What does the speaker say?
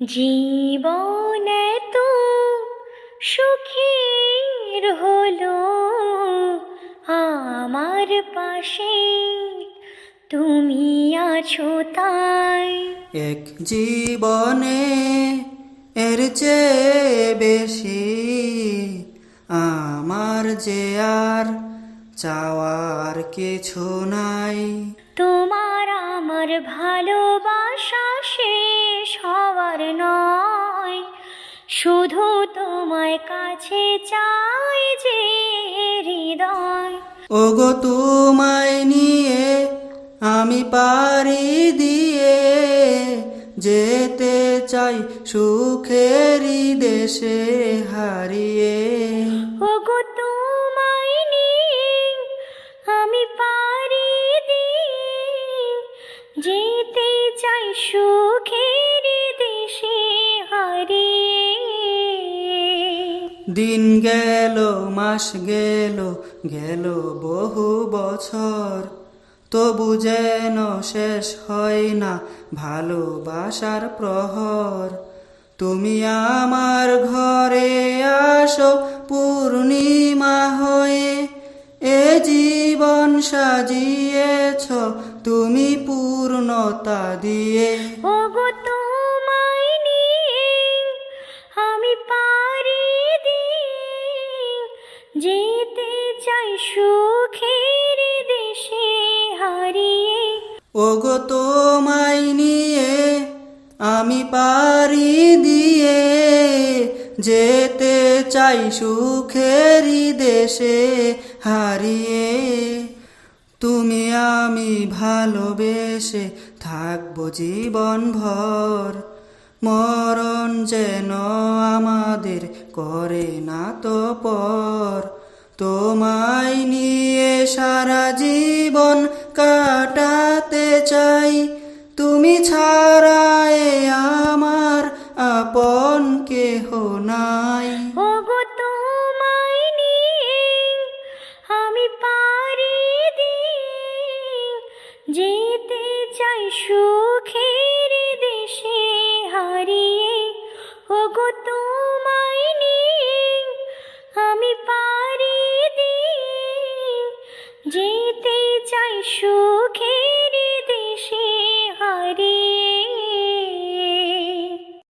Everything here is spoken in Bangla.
জীবন তো সুখের হলো আমার পাশে। তুমি আছো তাই। এক জীবনে এর চেয়ে বেশি আমার যে আর চাওয়ার কিছু নাই। তোমার আমার ভালোবাসা নয় শুধু তোমায় কাছে চাই যে হৃদয়। ওগো তোমায় নিয়ে আমি পারি দিয়ে যেতে চাই সুখেরই দেশে হারিয়ে। ওগো তোমায় নিয়ে আমি পারি দিয়ে যেতে চাই সুখের দিন গেল, মাস গেল গেল বহু বছর। তবু যেন শেষ হয় না ভালোবাসার প্রহর। তুমি আমার ঘরে আসো, পূর্ণিমা হয়ে। এ জীবন সাজিয়েছ, তুমি পূর্ণতা দিয়ে। যেতে চাই সুখের দেশে হারিয়ে। ওগো তোমায় নিয়ে আমি পারি দিয়ে যেতে চাই সুখেরই দেশে হারিয়ে। তুমি আমি ভালোবেসে থাকব জীবন ভর মরণ যেন আমাদের করে না তো পর। তোমায় নিয়ে সারা জীবন কাটাতে চাই। তুমি ছাড়া এ আমার আপন কেহ নাই। আমি পারি চাই ওগো আমি পারি দিয়ে যেতে চাই সুখ